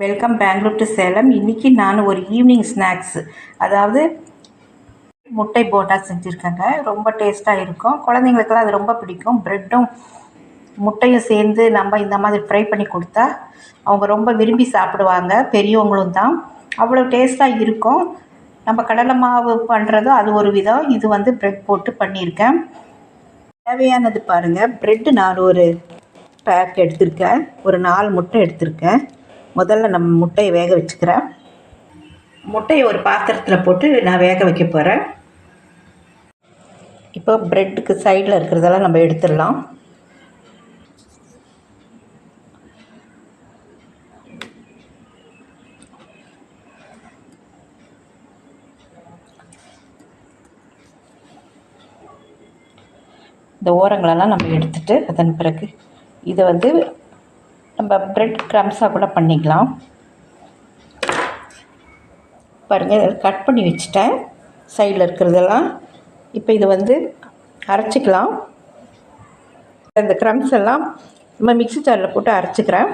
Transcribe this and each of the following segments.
Welcome Bangalore to Salem இன்றைக்கி நான் ஒரு ஈவினிங் ஸ்நாக்ஸ் அதாவது முட்டை போட்டா செஞ்சுருக்கேங்க. ரொம்ப டேஸ்ட்டாக இருக்கும். குழந்தைங்களுக்கெல்லாம் அது ரொம்ப பிடிக்கும். ப்ரெட்டும் முட்டையும் சேர்ந்து நம்ம இந்த மாதிரி ஃப்ரை பண்ணி கொடுத்தா அவங்க ரொம்ப விரும்பி சாப்பிடுவாங்க. பெரியவங்களும் தான். அவ்வளோ டேஸ்ட்டாக இருக்கும். நம்ம கடலை மாவு பண்ணுறதும் அது ஒரு விதம். இது வந்து ப்ரெட் போட்டு பண்ணியிருக்கேன். தேவையானது பாருங்கள் ப்ரெட்டு நான் ஒரு பேக் எடுத்திருக்கேன். ஒரு நாலு முட்டை எடுத்திருக்கேன். முதல்ல நம்ம முட்டையை வேக வச்சுக்கிறேன். முட்டையை ஒரு பாத்திரத்தில் போட்டு நான் வேக வைக்க போகிறேன் இப்போ ப்ரெட்டுக்கு சைடில் இருக்கிறதெல்லாம் நம்ம எடுத்துடலாம். இந்த ஓரங்களெல்லாம் நம்ம எடுத்துட்டு அதன் பிறகு இதை வந்து நம்ம ப்ரெட் க்ரம்ஸாக கூட பண்ணிக்கலாம். பாருங்கள் கட் பண்ணி வச்சுட்டேன். சைடில் இருக்கிறதெல்லாம். இப்போ இது வந்து அரைச்சிக்கலாம். இந்த க்ரம்ஸ் எல்லாம் நம்ம மிக்ஸி ஜாரில் போட்டு அரைச்சிக்கிறேன்.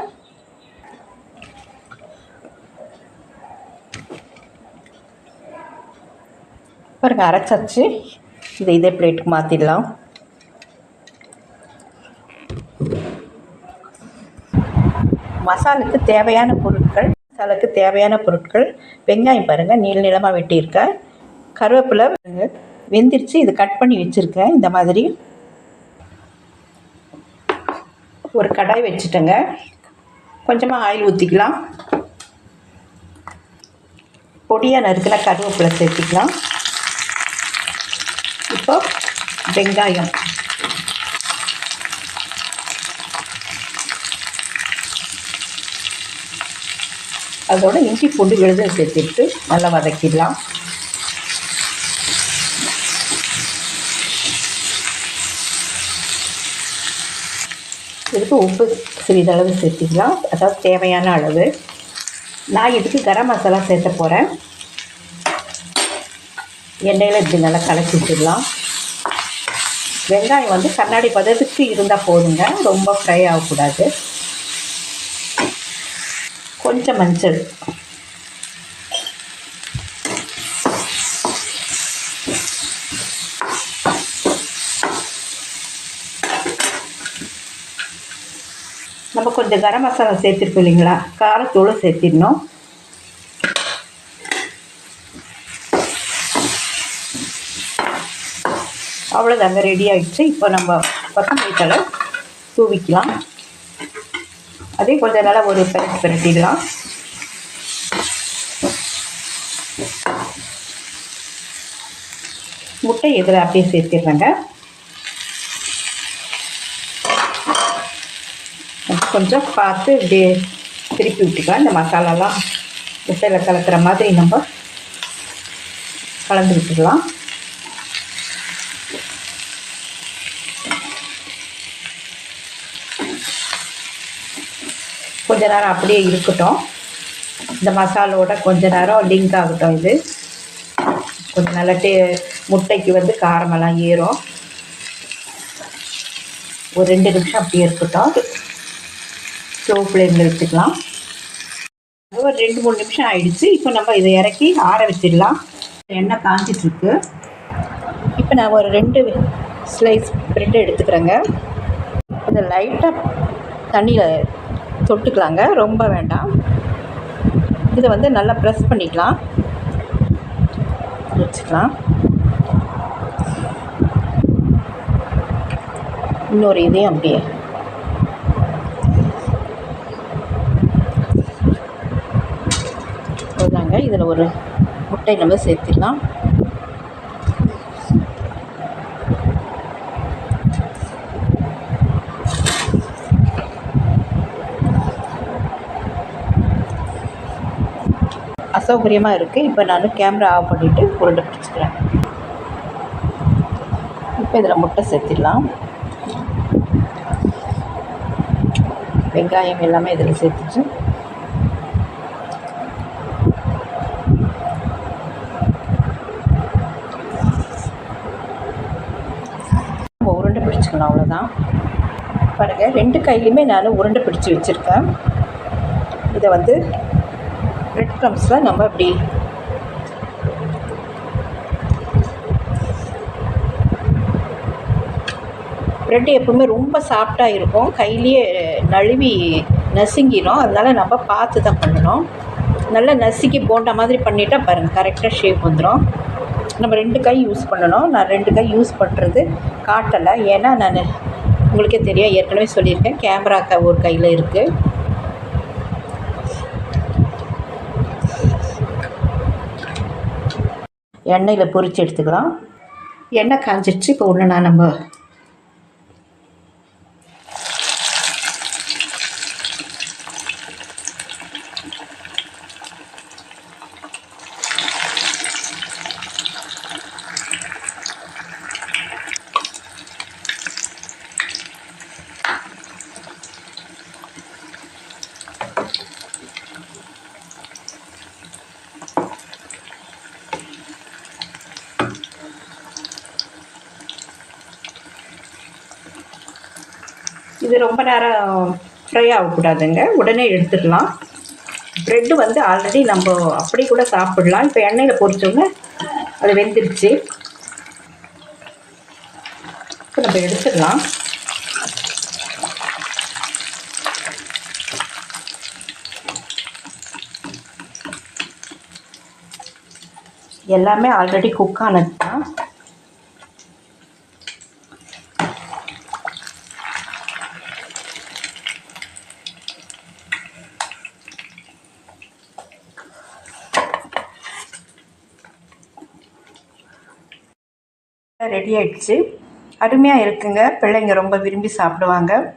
பாருங்கள் அரைச்சாச்சு. இதை இதே பிளேட்டுக்கு மாற்றிடலாம் மசாலுக்கு தேவையான பொருட்கள் மசாலுக்கு தேவையான பொருட்கள் வெங்காயம் பாருங்கள் நீள நீளமாக வெட்டியிருக்கேன். கருவேப்பிலை வெந்திரிச்சு இது கட் பண்ணி வச்சுருக்கேன். இந்த மாதிரி ஒரு கடாய் வச்சுட்டேங்க. கொஞ்சமாக ஆயில் ஊற்றிக்கலாம் பொடியாக நறுக்கின கருவேப்பிலை சேர்த்திக்கலாம். இப்போ வெங்காயம். அதோட இஞ்சி பூண்டு விழுதை சேர்த்துட்டு நல்லா வதக்கிடலாம். இதுக்கு உப்பு சிறிதளவு சேர்த்திக்கலாம். அதாவது தேவையான அளவு. நான் இதுக்கு கரம் மசாலா சேர்த்த போகிறேன் எண்ணெயில் இப்படி நல்லா கலக்கி விட்டுடலாம். வெங்காயம் வந்து கண்ணாடி பதத்துக்கு இருந்தால் போதுங்க. ரொம்ப ஃப்ரை ஆகக்கூடாது. கொஞ்சம் மஞ்சள். நம்ம கொஞ்சம் கரம் மசாலா சேர்த்துருக்கோம் இல்லைங்களா? காரத்தூளும் சேர்த்திடணும். அவ்வளோதாங்க ரெடி ஆகிடுச்சு இப்போ நம்ம கொத்தமல்லி தழை தூவிக்கலாம். அதே கொஞ்சம் நல்லா ஒரு பெரட்டி பெரட்டிடலாம். முட்டை இதில் அப்படியே சேர்த்திடுறேங்க. கொஞ்சம் பார்த்து இப்படியே திருப்பி விட்டுக்கலாம். இந்த மசாலாலாம் முட்டையில் கலக்கிற மாதிரி நம்ம கலந்து விட்டுக்கலாம். கொஞ்ச நேரம் அப்படியே இருக்கட்டும். இந்த மசாலோட கொஞ்ச நேரம் லிங்க் ஆகட்டும் இது. கொஞ்சம் நல்லா டே முட்டைக்கு வந்து காரமெல்லாம் ஏறும். ஒரு ரெண்டு நிமிஷம் அப்படியே இருக்கட்டும். ஸ்லோ ஃப்ளேமில் வச்சுக்கலாம். ஒரு ரெண்டு மூணு நிமிஷம் ஆயிடுச்சு. இப்போ நம்ம இதை இறக்கி ஆற வச்சிடலாம். எண்ணெய் காஞ்சிட்ருக்கு. இப்போ நான் ஒரு ரெண்டு ஸ்லைஸ் பிரெட் எடுத்துக்கிறேங்க. கொஞ்சம் லைட்டாக தண்ணியில் தொட்டுக்கலாங்க. ரொம்ப வேண்டாம். இதை வந்து நல்லா ப்ரெஸ் பண்ணிக்கலாம். வச்சுக்கலாம். இன்னொரு இதையும் அப்படியே. அவ்வளோதாங்க. இதில் ஒரு முட்டை நம்ம சேர்த்திடலாம். அசௌகரியமாக இருக்குது இப்போ நான் கேமரா ஆஃப் பண்ணிவிட்டு உருண்டை பிடிச்சிக்கிறேன். இப்போ இதில் முட்டை சேர்த்திடலாம். வெங்காயம் எல்லாமே இதில் சேர்த்துட்டு. உருண்டை பிடிச்சிக்கலாம் அவ்வளோதான் பாருங்கள் ரெண்டு கையிலையுமே நான் உருண்டை பிடிச்சி வச்சுருக்கேன். இதை வந்து பிரெட் நம்ம இப்படி ப்ரெட் எப்பவுமே ரொம்ப சாஃப்டாக இருக்கும். கையிலேயே நழுவி நசுங்கிடும் அதனால் நம்ம பார்த்து தான் பண்ணணும். நல்லா நசுக்கி போண்டா மாதிரி பண்ணிட்டா பாருங்கள் கரெக்டாக ஷேப் வந்துடும் நம்ம ரெண்டு கை யூஸ் பண்ணணும். நான் ரெண்டு கை யூஸ் பண்ணுறது காட்டலை. ஏன்னா நான் உங்களுக்கே தெரியும். ஏற்கனவே சொல்லியிருக்கேன். கேமரா க ஒரு கையில் இருக்குது எண்ணெயில் பொறிச்சு எடுத்துக்கலாம். எண்ணெய் காஞ்சிடுச்சு இப்போ ஒன்று நான் நம்ம இது ரொம்ப நேரம் ஃப்ரை ஆகக்கூடாதுங்க. உடனே எடுத்துடலாம். ப்ரெட்டு வந்து ஆல்ரெடி நம்ம அப்படி கூட சாப்பிடலாம். இப்போ எண்ணெயில் பொறிச்சோன்னே அது வெந்துருச்சு. இப்போ நம்ம எடுத்துடலாம். எல்லாமே ஆல்ரெடி குக் ஆனது தான் ரெடி ஆயிடுச்சு. அருமையாக இருக்குங்க. பிள்ளைங்க ரொம்ப விரும்பி சாப்பிடுவாங்க.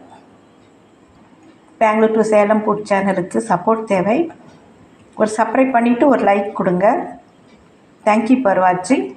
பெங்களூர் டு சேலம் ஃபுட் சேனலுக்கு சப்போர்ட் தேவை. ஒரு சப்ஸ்கிரைப் பண்ணிவிட்டு ஒரு லைக் கொடுங்க. தேங்க்யூ ஃபார் வாட்சிங்